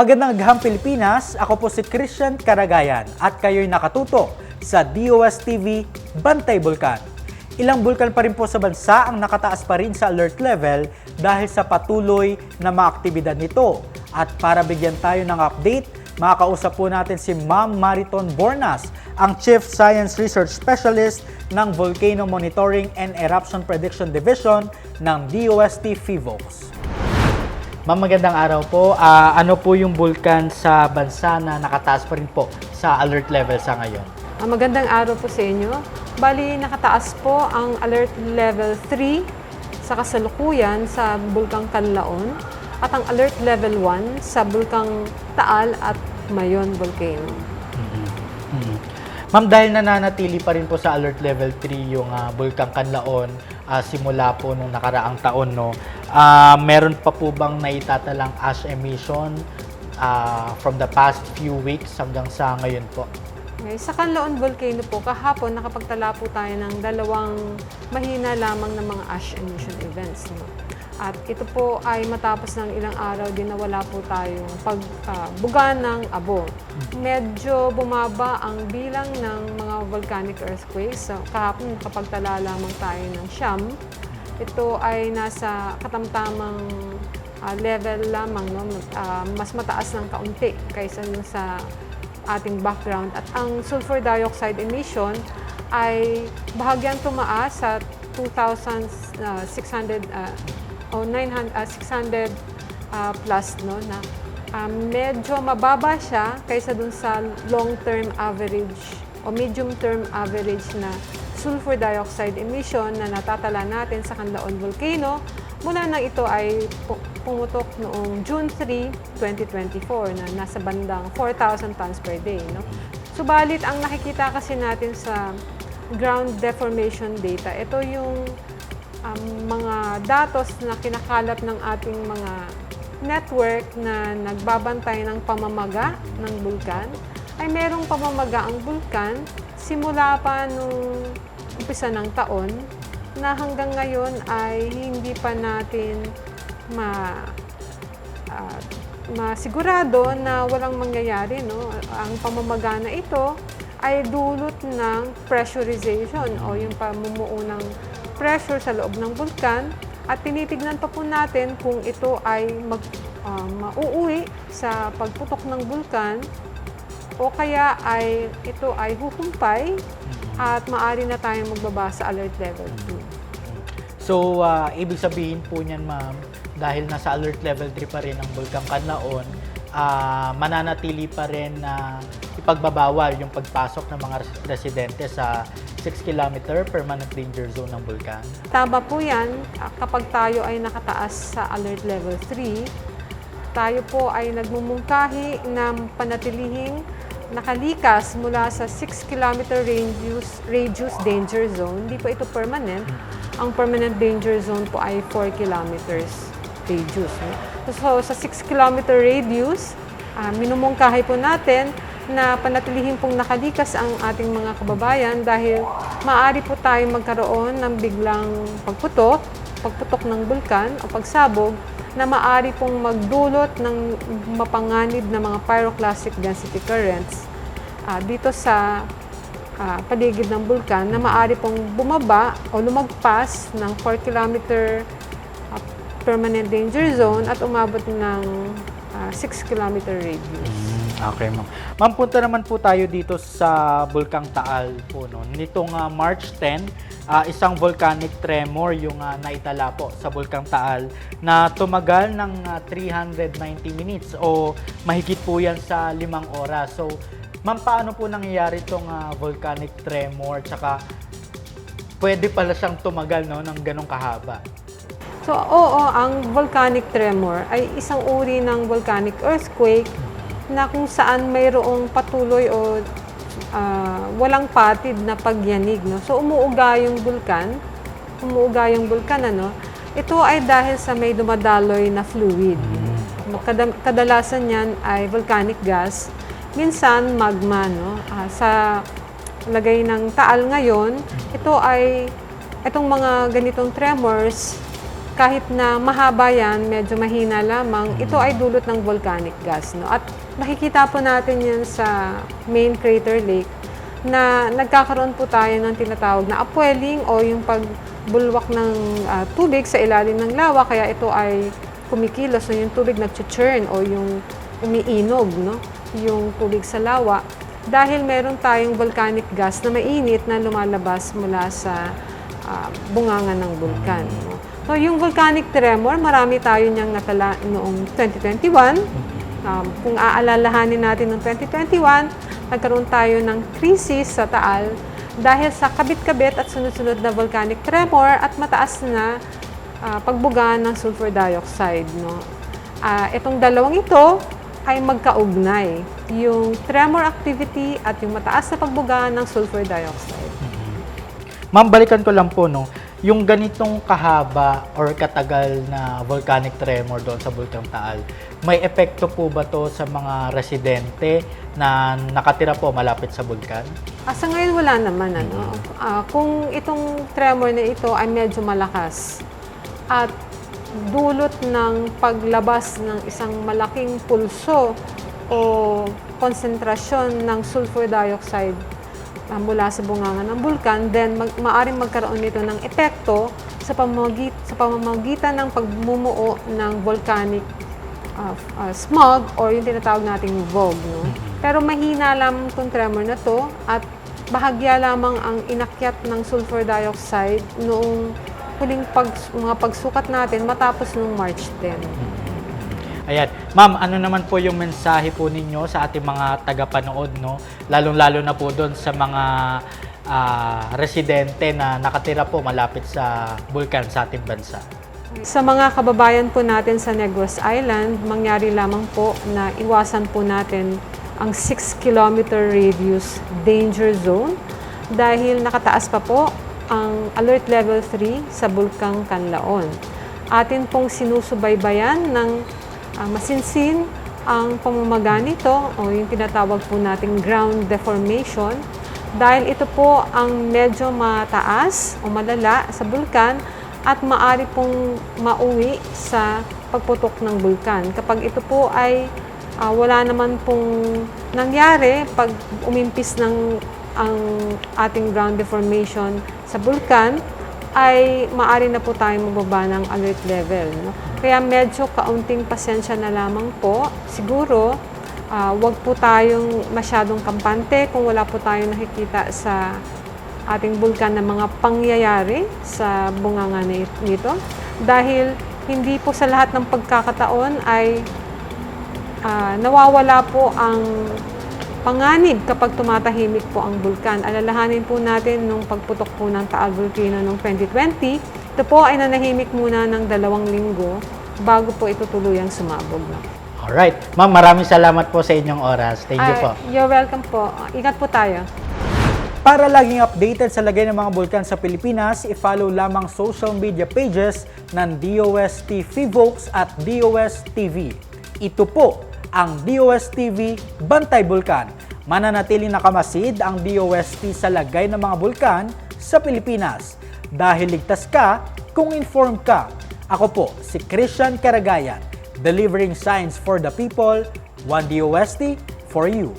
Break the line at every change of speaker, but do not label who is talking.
Magandang agham Pilipinas, ako po si Christian Karagayan at kayo'y nakatuto sa DOS TV Bantay Bulkan. Ilang bulkan pa rin po sa bansa ang nakataas pa rin sa alert level dahil sa patuloy na mga aktibidad nito. At para bigyan tayo ng update, makakausap po natin si Ma'am Mariton Bornas, ang Chief Science Research Specialist ng Volcano Monitoring and Eruption Prediction Division ng DOST FIVOX. Ma'am, magandang araw po. Ah, ano po yung bulkan sa bansa na nakataas pa rin po sa alert level sa ngayon?
Ah, magandang araw po sa inyo. Bali, nakataas po ang alert level 3 sa kasalukuyan sa Bulkang Kanlaon at ang alert level 1 sa Bulkang Taal at Mayon Volcano.
Mhm. Ma'am, dahil nananatili pa rin po sa alert level 3 yung ah, Bulkang Kanlaon ah, simula po nung nakaraang taon, no, ah, meron pa po bang naitatalang ash emission ah, from the past few weeks hanggang sa ngayon po?
Okay, sa Kanlaon Volcano po, kahapon nakapagtala po tayo ng dalawang mahina lamang ng mga ash emission events. No? At ito po ay matapos ng ilang araw din na wala po tayong pagbuga ng abo. Medyo bumaba ang bilang ng mga volcanic earthquakes. So, kahapon nakapagtala lamang tayo ng siyam. Ito ay nasa katamtamang ah, level lamang, no? Ah, mas mataas ng kaunti kaysa sa ating background. At ang sulfur dioxide emission ay bahagyang tumaas sa 2,600 uh, o 900, ah, 600 ah, plus no na ah, medyo mababa siya kaysa dun sa long-term average o medium-term average na sulfur dioxide emission na natatala natin sa Canlaon Volcano mula nang ito ay pu- pumutok noong June 3, 2024 na nasa bandang 4,000 tons per day. No? Subalit, ang nakikita kasi natin sa ground deformation data, ito yung um, mga datos na kinakalat ng ating mga network na nagbabantay ng pamamaga ng bulkan, ay merong pamamaga ang bulkan simula pa nung umpisa ng taon na hanggang ngayon ay hindi pa natin ma ah, masigurado na walang mangyayari no? Ang pamamaga na ito ay dulot ng pressurization o yung pamumuo ng pressure sa loob ng bulkan at tinitignan pa po natin kung ito ay mag ah, mauuwi sa pagputok ng bulkan o kaya ay ito ay huhumpay at maari na tayong magbaba sa alert level 2.
So, ah, ibig sabihin po niyan, ma'am, dahil nasa alert level 3 pa rin ang Bulkang Kanlaon, ah, mananatili pa rin na ipagbabawal yung pagpasok ng mga res- residente sa 6 km permanent danger zone ng bulkan.
Tama po yan, kapag tayo ay nakataas sa alert level 3, tayo po ay nagmumungkahi na panatilihing nakalikas mula sa 6 km radius, radius danger zone. Hindi po ito permanent. Ang permanent danger zone po ay 4 kilometers radius. no? So, sa 6 km radius, ah, minumungkahi po natin na panatilihin pong nakalikas ang ating mga kababayan dahil maaari po tayo magkaroon ng biglang pagputok, pagputok ng bulkan o pagsabog na maaari pong magdulot ng mapanganib na mga pyroclastic density currents ah, dito sa ah, paligid ng bulkan na maaari pong bumaba o lumagpas ng 4 kilometer ah, permanent danger zone at umabot ng ah, 6 kilometer radius.
Okay, ma'am. Ma'am, punta naman po tayo dito sa Bulkang Taal po. No? Nitong ah, March 10, ah, isang volcanic tremor yung ah, naitala po sa Bulkang Taal na tumagal ng ah, 390 minutes o mahigit po yan sa limang oras. So, ma'am, paano po nangyayari itong ah, volcanic tremor? Tsaka, pwede pala siyang tumagal no, ng ganong kahaba.
So, oo, ang volcanic tremor ay isang uri ng volcanic earthquake na kung saan mayroong patuloy o ah, walang patid na pagyanig. No? So, umuuga yung bulkan, umuuga yung bulkan, ano, ito ay dahil sa may dumadaloy na fluid. Kada- kadalasan yan ay volcanic gas, minsan magma. No? Ah, sa lagay ng taal ngayon, ito ay, itong mga ganitong tremors kahit na mahaba yan, medyo mahina lamang, ito ay dulot ng volcanic gas. No? At nakikita po natin yan sa main crater lake na nagkakaroon po tayo ng tinatawag na upwelling o yung pagbulwak ng ah, tubig sa ilalim ng lawa kaya ito ay kumikilos o yung tubig nag-churn o yung umiinog no yung tubig sa lawa dahil meron tayong volcanic gas na mainit na lumalabas mula sa ah, bunganga ng bulkan. No? So yung volcanic tremor, marami tayo niyang natala noong 2021. Um, kung aalalahanin natin noong 2021, nagkaroon tayo ng krisis sa Taal dahil sa kabit-kabit at sunod-sunod na volcanic tremor at mataas na ah, pagbuga ng sulfur dioxide. No? Ah, itong dalawang ito ay magkaugnay. Yung tremor activity at yung mataas na pagbuga ng sulfur dioxide.
Ma'am, balikan ko lang po, no, yung ganitong kahaba or katagal na volcanic tremor doon sa Bulkang Taal, may epekto po ba to sa mga residente na nakatira po malapit sa bulkan?
Ah, sa ngayon wala naman ano. Ah, kung itong tremor na ito ay medyo malakas at dulot ng paglabas ng isang malaking pulso o konsentrasyon ng sulfur dioxide ah, mula sa bunganga ng bulkan, then mag, maaring magkaroon nito ng epekto sa pamamagit sa pamamagitan ng pagmumuo ng volcanic uh, uh, smog or yung tinatawag nating VOG. No? Pero mahina lamang itong tremor na to at bahagya lamang ang inakyat ng sulfur dioxide noong huling pag, mga pagsukat natin matapos noong March 10.
Ayan. Ma'am, ano naman po yung mensahe po ninyo sa ating mga tagapanood, no? Lalong-lalo na po doon sa mga ah, residente na nakatira po malapit sa bulkan sa ating bansa.
Sa mga kababayan po natin sa Negros Island, mangyari lamang po na iwasan po natin ang 6 kilometer radius danger zone dahil nakataas pa po ang alert level 3 sa Bulkang Kanlaon. Atin pong sinusubaybayan ng ah, masinsin ang pamamaga nito o yung tinatawag po nating ground deformation dahil ito po ang medyo mataas o malala sa bulkan at maari pong mauwi sa pagputok ng bulkan. Kapag ito po ay ah, wala naman pong nangyari pag umimpis ng ang ating ground deformation sa bulkan, ay maari na po tayo mababa ng alert level. No? Kaya medyo kaunting pasensya na lamang po. Siguro, ah, wag po tayong masyadong kampante kung wala po tayong nakikita sa ating bulkan na mga pangyayari sa bunganga ni- nito. Dahil hindi po sa lahat ng pagkakataon ay ah, nawawala po ang panganib kapag tumatahimik po ang bulkan. Alalahanin po natin nung pagputok po ng Taal Volcano noong 2020, ito po ay nanahimik muna ng dalawang linggo bago po ito tuluyang sumabog.
Alright. Ma'am, maraming salamat po sa inyong oras. Thank you
Ay,
po.
You're welcome po. Ingat po tayo.
Para laging updated sa lagay ng mga bulkan sa Pilipinas, i-follow lamang social media pages ng DOST Fivox at DOS TV. Ito po ang DOS TV Bantay Bulkan. Mananatiling nakamasid ang DOST sa lagay ng mga bulkan sa Pilipinas. Dahil ligtas ka kung informed ka. Ako po si Christian Karagayan, delivering science for the people, one DOST for you.